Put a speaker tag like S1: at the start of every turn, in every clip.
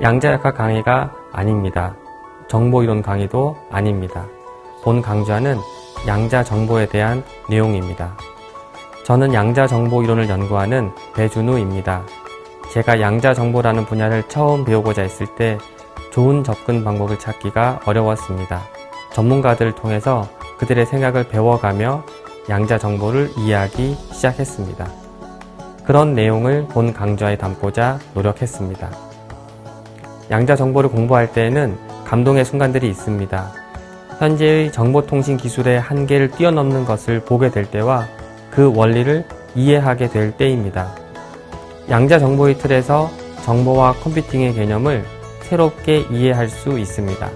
S1: 양자역학 강의가 아닙니다. 정보이론 강의도 아닙니다. 본 강좌는 양자 정보에 대한 내용입니다. 저는 양자 정보 이론을 연구하는 배준우입니다. 제가 양자 정보라는 분야를 처음 배우고자 했을 때 좋은 접근 방법을 찾기가 어려웠습니다. 전문가들을 통해서 그들의 생각을 배워가며 양자 정보를 이해하기 시작했습니다. 그런 내용을 본 강좌에 담고자 노력했습니다. 양자 정보를 공부할 때에는 감동의 순간들이 있습니다. 현재의 정보통신 기술의 한계를 뛰어넘는 것을 보게 될 때와 그 원리를 이해하게 될 때입니다. 양자 정보의 틀에서 정보와 컴퓨팅의 개념을 새롭게 이해할 수 있습니다.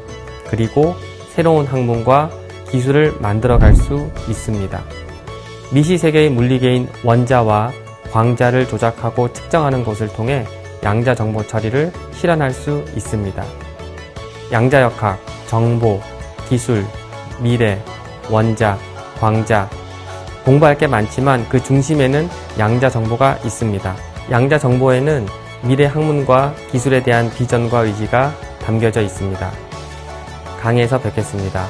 S1: 그리고 새로운 학문과 기술을 만들어갈 수 있습니다. 미시 세계의 물리계인 원자와 광자를 조작하고 측정하는 것을 통해 양자 정보 처리를 실현할 수 있습니다. 양자역학, 정보, 기술, 미래, 원자, 광자, 공부할 게 많지만 그 중심에는 양자 정보가 있습니다. 양자 정보에는 미래 학문과 기술에 대한 비전과 의지가 담겨져 있습니다. 강의에서 뵙겠습니다.